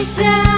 mais.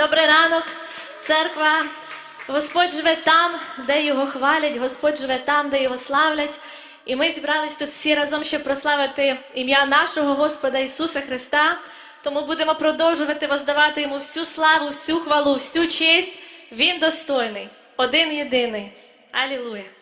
Добрий ранок, церква. Господь живе там, де його хвалять, Господь живе там, де його славлять. І ми зібрались тут всі разом, щоб прославити ім'я нашого Господа Ісуса Христа. Тому будемо продовжувати воздавати йому всю славу, всю хвалу, всю честь. Він достойний, один єдиний. Алілуя!